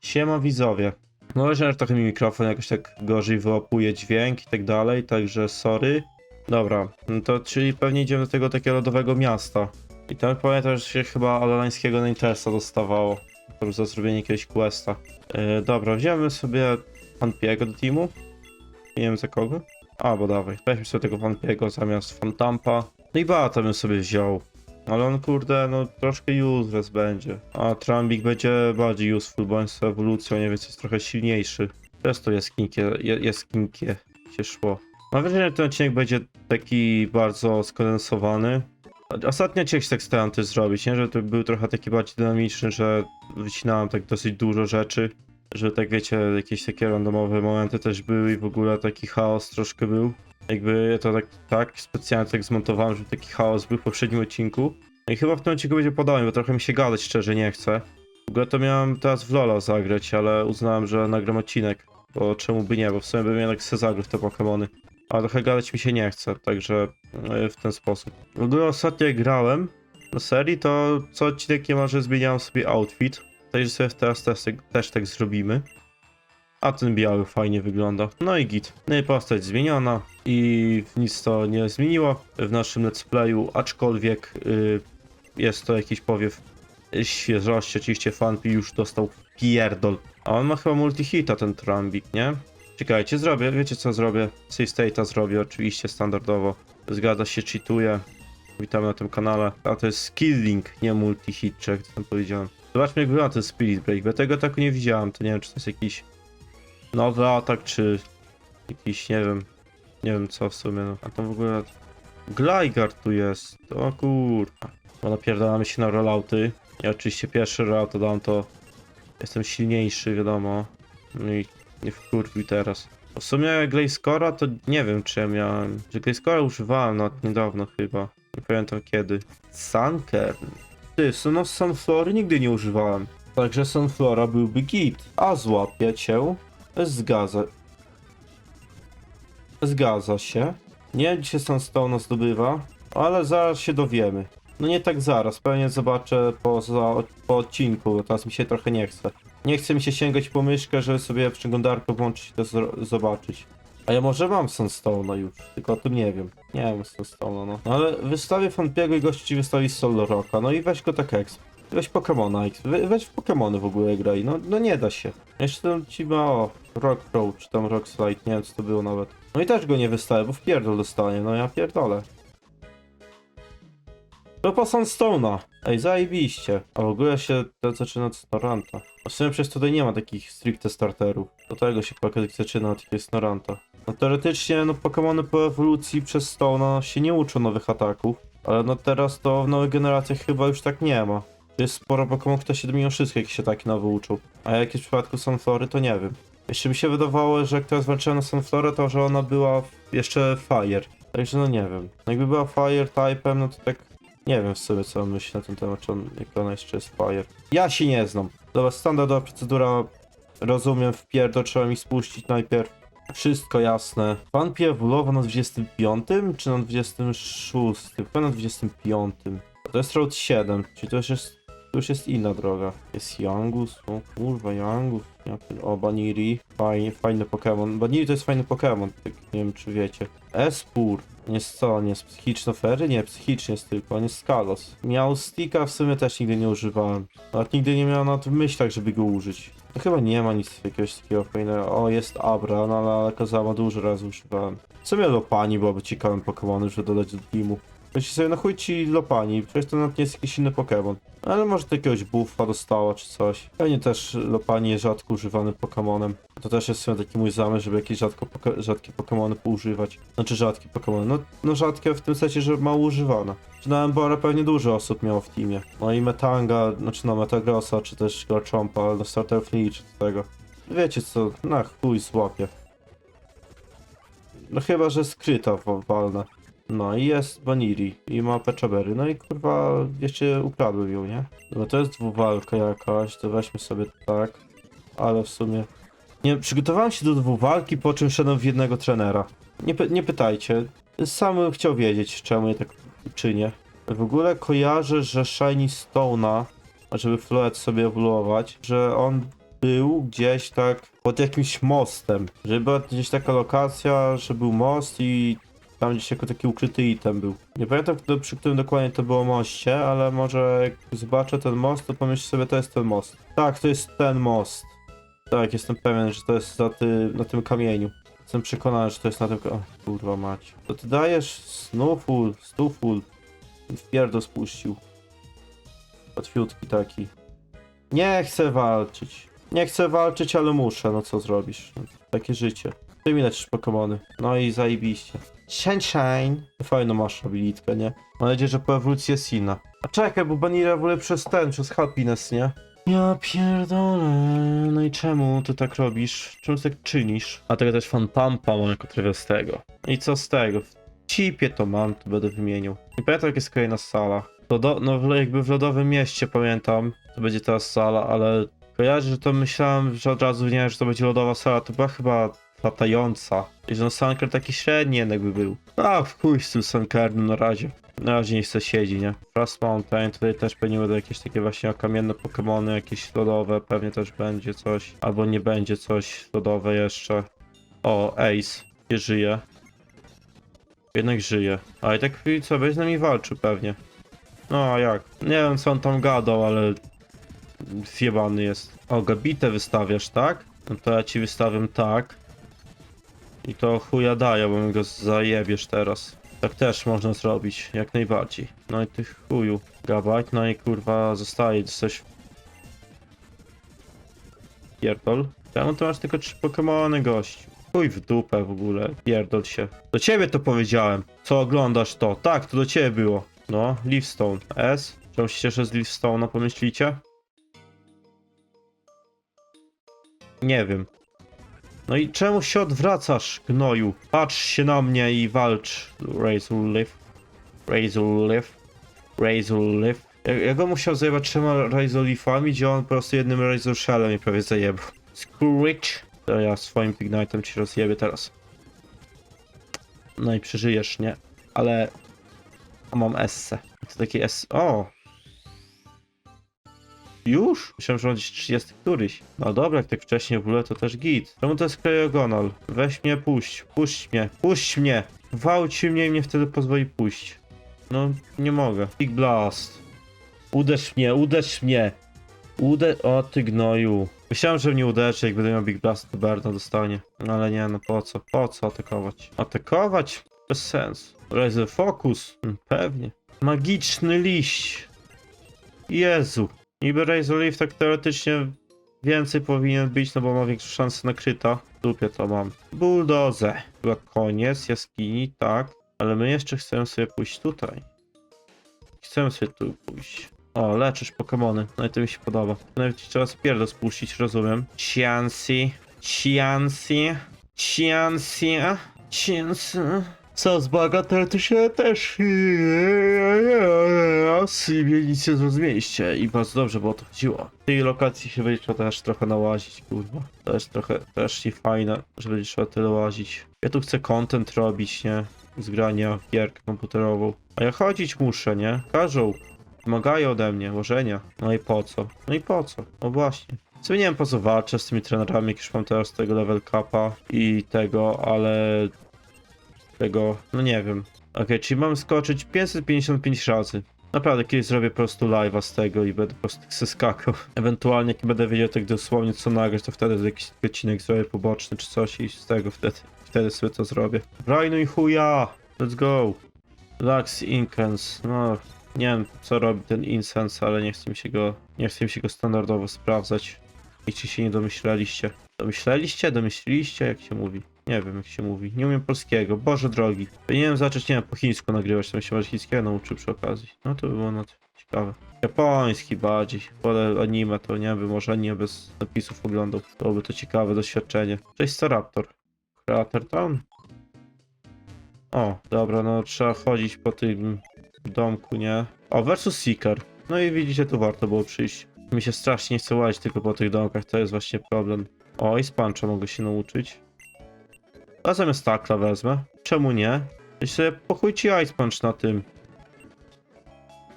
Siema widzowie. No że trochę mi mikrofon jakoś tak gorzej wyłapuje dźwięk i tak dalej, także sorry. Dobra, no to czyli pewnie idziemy do tego takiego lodowego miasta. I tam pamiętam, że się chyba alolańskiego Nintersa dostawało. Tam za zrobienie jakiegoś questa. Yy, dobra, wziąłem sobie Fanpiego do teamu. Nie wiem za kogo. A, bo dawaj. Weźmy sobie tego Fanpiego zamiast Fantampa. No i Bata bym sobie wziął. Ale on kurde, no troszkę useless będzie. A Trambik będzie bardziej useful, bo on z ewolucją, nie wiem, jest trochę silniejszy. Przez to jaskinkie, jaskinkie się szło. Mam wrażenie, że ten odcinek będzie taki bardzo skondensowany. Ostatnio cię tak starałem też zrobić, nie? Że to był trochę taki bardziej dynamiczny, że wycinałem tak dosyć dużo rzeczy. Że tak wiecie, jakieś takie randomowe momenty też były i w ogóle taki chaos troszkę był. Jakby ja to tak, tak specjalnie tak zmontowałem, żeby taki chaos był w poprzednim odcinku. No i chyba w tym odcinku będzie podobnie, bo trochę mi się gadać szczerze nie chce. W ogóle to miałem teraz w Lola zagrać, ale uznałem, że nagram odcinek. Bo czemu by nie, bo w sumie bym jednak se zagrał w te Pokemony. A trochę gadać mi się nie chce, także e, w ten sposób. W ogóle ostatnio jak grałem na serii, to co odcinek niemalże zmieniałem sobie outfit. Także sobie teraz też, też tak zrobimy. A ten biały fajnie wygląda. No i git. No i postać zmieniona i nic to nie zmieniło w naszym let's playu, aczkolwiek y, jest to jakiś powiew świeżości. Oczywiście Fanpi już dostał pierdol. A on ma chyba multihita ten Trambik, nie? Czekajcie, zrobię, wiecie co zrobię? Save state'a zrobię oczywiście standardowo. Zgadza się, cheatuje. Witamy na tym kanale. A to jest skilling, nie multihit, jak to tam powiedziałem. Zobaczmy jak wygląda ten Spirit Break, bo tego ataku nie widziałem, to nie wiem czy to jest jakiś nowy atak, czy jakiś, nie wiem, nie wiem co w sumie, no. A to w ogóle Gligar tu jest, o kurwa. No napierdalamy się na rollouty. Ja oczywiście pierwszy rollout dam to jestem silniejszy, wiadomo. No i nie wkurwił teraz. W sumie Glazecora to nie wiem czy ja miałem, że Glazecora używałem nawet niedawno chyba. Nie pamiętam kiedy. Sunkern. Ty, no Sunflory nigdy nie używałem. Także Sunflora byłby git. A złapie cię. Zgadza. Zgadza się. Nie wiem, gdzie Sunstone zdobywa, ale zaraz się dowiemy. No nie tak zaraz, pewnie zobaczę po, za, po odcinku, bo teraz mi się trochę nie chce. Nie chce mi się sięgać po myszkę, żeby sobie przeglądarkę włączyć i to zobaczyć. A ja może mam Sunstone'a już, tylko o tym nie wiem. Nie wiem Sunstone'a, no. no. Ale wystawię Fanpiego i gości ci wystawi Solo Rocka, no i weź go tak exp. Weź Pokemona. We, weź w Pokemony w ogóle graj, no, no nie da się. Jeszcze tam ci ma, o, Rock Pro, czy tam Rock Slide, nie wiem co to było nawet. No i też go nie wystawię, bo w pierdol dostanie, no ja pierdolę. To po Sunstone'a. Ej, zajebiście. A w ogóle się to zaczyna od Snoranta. W sumie przecież tutaj nie ma takich stricte starterów. Do tego się Pokédex zaczyna od takiego Snoranta. No teoretycznie, no Pokémony po ewolucji przez Stone'a się nie uczą nowych ataków. Ale no teraz to w nowych generacjach chyba już tak nie ma. Jest sporo Pokémon, które się mimo wszystko jakieś ataki nowe uczą. A jak jest w przypadku Sunflory, to nie wiem. Jeszcze mi się wydawało, że jak teraz walczyłem na Sunflorę, to że ona była jeszcze Fire. Także no nie wiem. Jakby była Fire type'em, no to tak nie wiem w sobie co myślę na ten temat, czy on, jak ona jeszcze jest Fire. Ja się nie znam. Dobra, standardowa procedura. Rozumiem, w pierdol trzeba mi spuścić najpierw. Wszystko jasne. Pan ewoluował na 25 czy na 26? Chyba na 25. To jest Road 7, czyli to już jest, to już jest inna droga. Jest Yangus, o kurwa, Yangus. O, Baniri, fajnie, fajny Pokémon. Baniri to jest fajny Pokémon, tak nie wiem czy wiecie. Espur, nie jest co, nie jest psychiczno-fery? Nie, psychicznie jest tylko, on jest Skalos. Miał Stika, w sumie też nigdy nie używałem. Nawet nigdy nie miałem na tym myślach, żeby go użyć. To chyba nie ma nic jakiegoś takiego fajnego. O, jest Abra, no ale Kazama dużo razy używałem. W sumie Lopani byłoby ciekawym Pokémonem, żeby dodać do teamu. Myślę sobie, no chuj ci Lopani, przecież to nawet nie jest jakiś inny Pokémon. Ale może to jakiegoś buffa dostała czy coś. Pewnie też Lopani jest rzadko używanym Pokémonem. To też jest taki mój zamysł, żeby jakieś rzadko poke- rzadkie Pokémony poużywać. Znaczy rzadkie Pokémony, no, no rzadkie w tym sensie, że mało używane. Czy na Embora pewnie dużo osób miało w teamie. No i Metanga, znaczy no Metagrossa, czy też Garchompa, no starterów nie liczę do tego. Wiecie co, na chuj złapie. No chyba, że skryta wa- walna. No i jest Baniri i ma Peczabery. No i kurwa jeszcze ukradłem ją, nie? No to jest dwuwalka jakaś, to weźmy sobie tak. Ale w sumie... Nie, przygotowałem się do dwuwalki, po czym szedłem w jednego trenera. Nie, py- nie pytajcie. Sam chciał wiedzieć, czemu ja tak czynię. W ogóle kojarzę, że Shiny Stone'a, żeby Floet sobie ewoluować, że on był gdzieś tak pod jakimś mostem. Żeby była gdzieś taka lokacja, że był most i tam gdzieś jako taki ukryty item był. Nie pamiętam przy którym dokładnie to było moście, ale może jak zobaczę ten most, to pomyśl sobie, to jest ten most. Tak, to jest ten most. Tak, jestem pewien, że to jest za ty, na tym kamieniu. Jestem przekonany, że to jest na tym... O, kurwa mać. To ty dajesz snuful, stuful. W pierdol spuścił. Łatwiutki taki. Nie chcę walczyć. Nie chcę walczyć, ale muszę. No co zrobisz? No, takie życie. Ty mi lecisz Pokemony. No i zajebiście. Sunshine. Fajną masz abilitkę, nie? Mam nadzieję, że po ewolucji jest inna. A czekaj, bo Banira w ogóle przez ten, przez happiness, nie? Ja pierdolę. No i czemu ty tak robisz? Czemu ty tak czynisz? A tego też fan pampa mam jako tego. I co z tego? W chipie to mam, to będę wymienił. I pamiętam jak jest kolejna sala. To do, no jakby w lodowym mieście pamiętam, to będzie teraz sala, ale kojarzę, że to myślałem, że od razu nie, że to będzie lodowa sala, to była chyba latająca. I że no Sunker taki średni jednak by był. A w chuj z tym Sunkerem na razie. Na razie nie chce siedzi, nie? Frost Mountain, tutaj też pewnie będą jakieś takie właśnie kamienne Pokemony, jakieś lodowe, pewnie też będzie coś. Albo nie będzie coś lodowe jeszcze. O, Ace, nie żyje. Jednak żyje. A i tak co, będzie z nami walczył pewnie. No a jak? Nie wiem co on tam gadał, ale... Zjebany jest. O, gabitę wystawiasz, tak? No to ja ci wystawiam tak. I to chuja daje, bo mi go zajebiesz teraz. Tak też można zrobić, jak najbardziej. No i ty chuju. Gabajt, no i kurwa zostaje coś. Pierdol. Czemu ty masz tylko trzy Pokemony, gościu? Chuj w dupę w ogóle, pierdol się. Do ciebie to powiedziałem. Co oglądasz to? Tak, to do ciebie było. No, Leafstone. S? Czemu się cieszę z Leafstone'a, pomyślicie? Nie wiem. No i czemu się odwracasz, gnoju? Patrz się na mnie i walcz. Razor Leaf. Razor Leaf. Razor Leaf. Ja, ja go musiał zajebać trzema Razor Leafami, gdzie on po prostu jednym Razor Shellem mnie prawie zajebał. Screech. To ja swoim Ignite'em ci rozjebię teraz. No i przeżyjesz, nie? Ale... A mam esse. To taki S... O! Już? Myślałem, że on gdzieś 30 któryś. No dobra, jak tak wcześniej w ogóle to też git. Czemu to jest Cryogonal? Weź mnie, puść. Puść mnie. Puść mnie! Gwałć mnie i mnie wtedy pozwoli pójść. No, nie mogę. Big Blast. Uderz mnie, uderz mnie! Uderz... O, ty gnoju. Myślałem, że mnie uderzy, jak będę miał Big Blast, to Berna dostanie. No ale nie, no po co? Po co atakować? Atakować? Bez sensu. Razor Focus? Mm, Pewnie. Magiczny liść. Jezu. Niby Razor Leaf tak teoretycznie więcej powinien być, no bo ma większą szansę na kryta. Dupie to mam. Bulldoze. Chyba koniec jaskini, tak. Ale my jeszcze chcemy sobie pójść tutaj. Chcemy sobie tu pójść. O, leczysz Pokemony. No i to mi się podoba. Nawet trzeba spierdol spuścić, rozumiem. Ciancy. Ciancy. Ciancy. Ciancy. Co z bagatelle to się też sobie nic nie zrozumieliście i bardzo dobrze, bo o to chodziło. W tej lokacji się będzie trzeba też trochę nałazić, kurwa. To jest trochę też nie fajne, że będzie trzeba tyle łazić. Ja tu chcę content robić, nie? Z grania w komputerową. A ja chodzić muszę, nie? Każą. Wymagają ode mnie łożenia. No i po co? No i po co? No właśnie. Sobie nie wiem po co walczę z tymi trenerami, jak już mam teraz tego level capa i tego, ale tego, no nie wiem. Okej, czyli mam skoczyć 555 razy. Naprawdę, kiedyś zrobię po prostu live'a z tego i będę po prostu se skakał. Ewentualnie, jak będę wiedział tak dosłownie co nagrać, to wtedy jakiś odcinek zrobię poboczny czy coś i z tego wtedy, wtedy sobie to zrobię. Rajnuj chuja! Let's go! Lux Incense, no... Nie wiem, co robi ten incense, ale nie chcę mi się go, nie chcę mi się go standardowo sprawdzać. I czy się nie domyśleliście? Domyśleliście? Domyśliliście? Jak się mówi? Nie wiem jak się mówi. Nie umiem polskiego. Boże drogi. Powinienem zacząć, nie wiem, po chińsku nagrywać, to bym się może chińskiego nauczył przy okazji. No to by było to ciekawe. Japoński bardziej. Wolę anime, to nie wiem, może anime bez napisów oglądał. To byłoby to ciekawe doświadczenie. Cześć, co Raptor. Creator Town? O, dobra, no trzeba chodzić po tym domku, nie? O, versus Seeker. No i widzicie, tu warto było przyjść. Mi się strasznie nie chce łazić tylko po tych domkach, to jest właśnie problem. O, i z mogę się nauczyć. A zamiast takla wezmę. Czemu nie? Sobie pochuj ci Ice Punch na tym.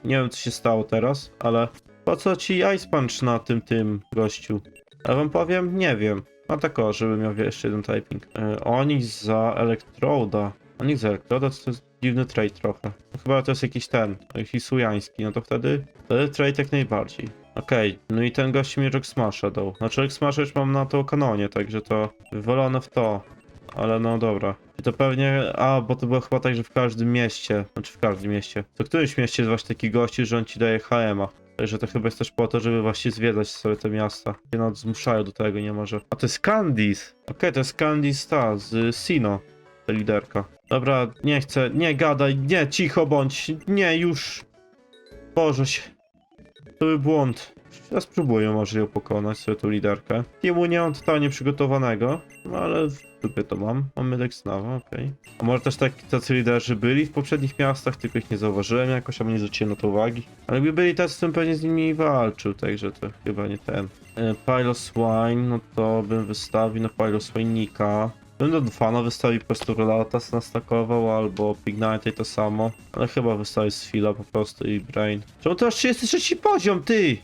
Nie wiem co się stało teraz, ale po co ci Ice Punch na tym tym gościu? Ja wam powiem, nie wiem. No tak o, żeby miał jeszcze jeden typing. E, Onyx za Elektroda. Onyx za Elektroda to jest dziwny trade trochę. No Chyba to jest jakiś ten, hisujański, no to wtedy, wtedy trade jak najbardziej. Okej, no i ten gość mi Rock Smasha dał. Znaczy Rock Smasha już mam na to kanonie, także to wywalone w to. Ale no dobra. I to pewnie, a bo to było chyba tak, że w każdym mieście, znaczy w każdym mieście, to w którymś mieście jest właśnie taki gości, że on ci daje HM-a. Także to chyba jest też po to, żeby właśnie zwiedzać sobie te miasta. Nie no, zmuszają do tego, nie może. A to jest Candice! Okej, to jest Candice ta, z Sino, ta liderka. Dobra, nie chcę, nie gadaj, nie, cicho bądź, nie, już. Boże się. To był błąd. Ja spróbuję może ją pokonać, sobie tą liderkę. Timu nie mam totalnie przygotowanego, no ale w dupie to mam. Mamy Dexnawa, okej. A może też tak tacy liderzy byli w poprzednich miastach, tylko ich nie zauważyłem jakoś, albo nie zwróciłem na to uwagi. Ale jakby byli tacy, to bym pewnie z nimi walczył, także to chyba nie ten. E, Pylo Swine, no to bym wystawił na Pylo Swine'nika. Bym do fana wystawił po prostu Relatas nastakował, albo Pignite to samo. Ale chyba wystawił Sfila po prostu i Brain. Czemu to aż 33 poziom, ty?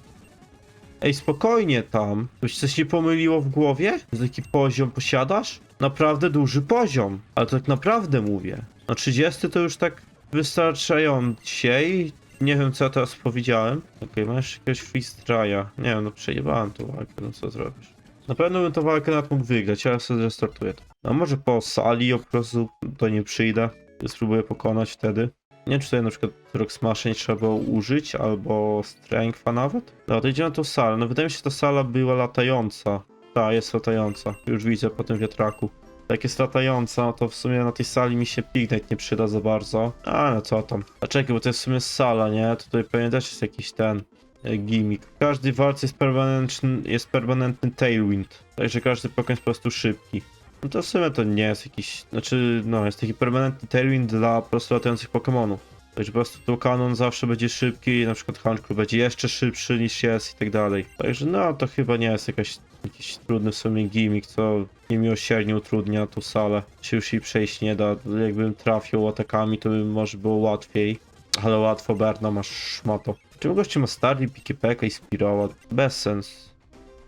Ej, spokojnie tam. Ci coś nie pomyliło w głowie? Że taki poziom posiadasz? Naprawdę duży poziom. Ale to tak naprawdę mówię. No 30 to już tak wystarczająco i nie wiem co ja teraz powiedziałem. Okej, masz jakiegoś freestraya. Nie wiem, no przejebałem tą walkę, no co zrobisz. Na pewno bym tą walkę nawet mógł wygrać, ale sobie restartuję. A może po sali po prostu to nie przyjdę. Spróbuję pokonać wtedy. Nie wiem, czy tutaj na przykład Rock Smash nie trzeba było użyć, albo Strength'a nawet. Dobra, to idziemy na tą salę. No wydaje mi się, że ta sala była latająca. Ta, jest latająca. Już widzę po tym wiatraku. Jak jest latająca, no to w sumie na tej sali mi się Pignite nie przyda za bardzo. A, no co tam. A czekaj, bo to jest w sumie sala, nie? Tutaj pewnie też jest jakiś ten e, gimmick. W każdej walce jest permanentny, jest permanentny Tailwind. Także każdy Pokémon jest po prostu szybki. No to w sumie to nie jest jakiś, znaczy no jest taki permanentny tailwind dla po prostu latających Pokémonów. Także po prostu tu kanon zawsze będzie szybki, na przykład Hanku będzie jeszcze szybszy niż jest i tak dalej. Także no to chyba nie jest jakaś, jakiś trudny w sumie gimmick, co niemiłosiernie utrudnia tu salę. Się już jej przejść nie da, jakbym trafił atakami to by może było łatwiej. Ale łatwo Berna masz szmato. Czemu gościu ma Starly, Pikipeka i Spiroła? Bez sens.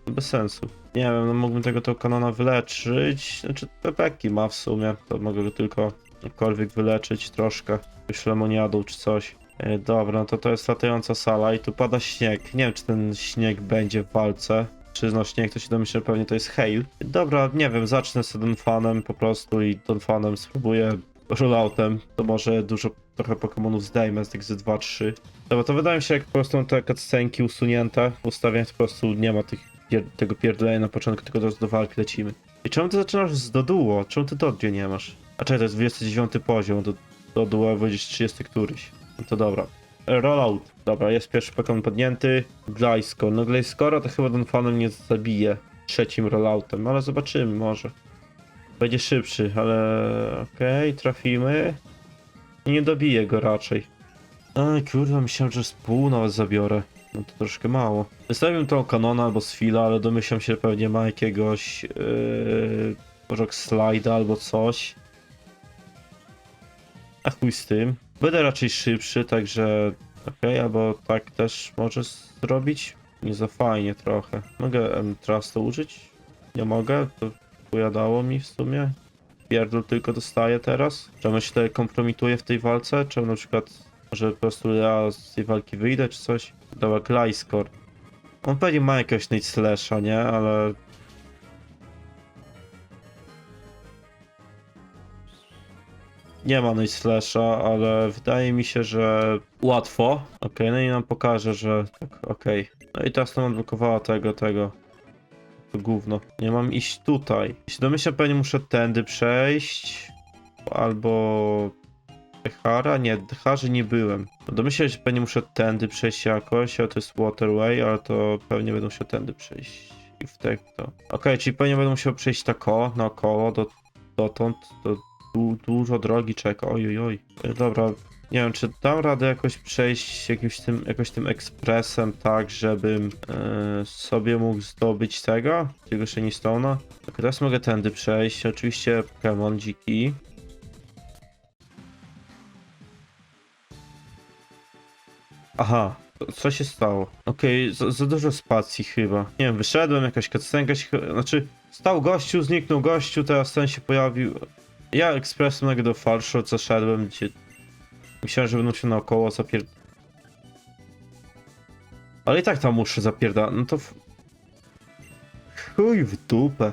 Bez sensu. Nie wiem, no mógłbym tego to kanona wyleczyć. Znaczy, pepeki ma w sumie, to mogę go tylko jakkolwiek wyleczyć troszkę. Już lemoniadą czy coś. E, dobra, no to to jest latająca sala i tu pada śnieg. Nie wiem, czy ten śnieg będzie w walce. Czy no śnieg, to się domyślę, pewnie to jest hail. Dobra, nie wiem, zacznę z Donfanem po prostu i Donfanem spróbuję rolloutem. To może dużo trochę Pokemonów zdejmę z tych z 2-3. Dobra, to wydaje mi się, jak po prostu te cutscenki usunięte, ustawień po prostu nie ma tych pier tego pierdolenia na początku, tylko do, do walki lecimy. I czemu ty zaczynasz z Doduo? Czemu ty Dodio nie masz? A czekaj, to jest 29 poziom, do Doduo będziesz 30 któryś. No to dobra. Rollout. Dobra, jest pierwszy Pokémon podjęty. Gliscor. No Gliscora to chyba Donfanem nie zabije trzecim rolloutem, ale zobaczymy może. Będzie szybszy, ale okej, trafimy. I nie dobiję go raczej. Aj, kurwa, myślałem, że z pół nawet zabiorę. No to troszkę mało. Wystawiłem tą kanona albo Sfila, ale domyślam się, że pewnie ma jakiegoś yy, Rock Slida albo coś. A chuj z tym. Będę raczej szybszy, także okej, albo tak też może zrobić. Nie za fajnie trochę. Mogę em, Trusta użyć? Nie mogę, to pojadało mi w sumie. Pierdol tylko dostaję teraz. Czemu się tutaj kompromituję w tej walce? Czemu na przykład może po prostu ja z tej walki wyjdę czy coś? Dobra, Gliscor. On pewnie ma jakiegoś Nate Slasha, nie? Ale... Nie ma Nate Slasha, ale wydaje mi się, że łatwo. Okej, no i nam pokaże, że tak, okej. No i teraz to nam tego, tego. To gówno. Nie mam iść tutaj. Jeśli domyślam, pewnie muszę tędy przejść. Albo... Dehara? Nie, Deharze nie byłem. No domyślam się, że pewnie muszę tędy przejść jakoś, ale to jest Waterway, ale to pewnie będę musiał tędy przejść. I w tak to. Okej, czyli pewnie będę musiał przejść tak o, naokoło, do, dotąd, to du, dużo drogi czeka, oj, oj. E, Dobra, nie wiem, czy dam radę jakoś przejść jakimś tym, jakoś tym ekspresem tak, żebym e, sobie mógł zdobyć tego, tego Shiny Stone'a. Tak, teraz mogę tędy przejść, oczywiście Pokémon dziki. Aha, Co się stało? Okej, za, za dużo spacji chyba. Nie wiem, wyszedłem, jakaś cutscenka się... Znaczy, stał gościu, zniknął gościu, teraz ten się pojawił. Ja ekspresem nagle do Farszu zaszedłem, gdzie... Myślałem, że będą się naokoło zapier... Ale i tak tam muszę zapierdać, no to... Chuj w dupę.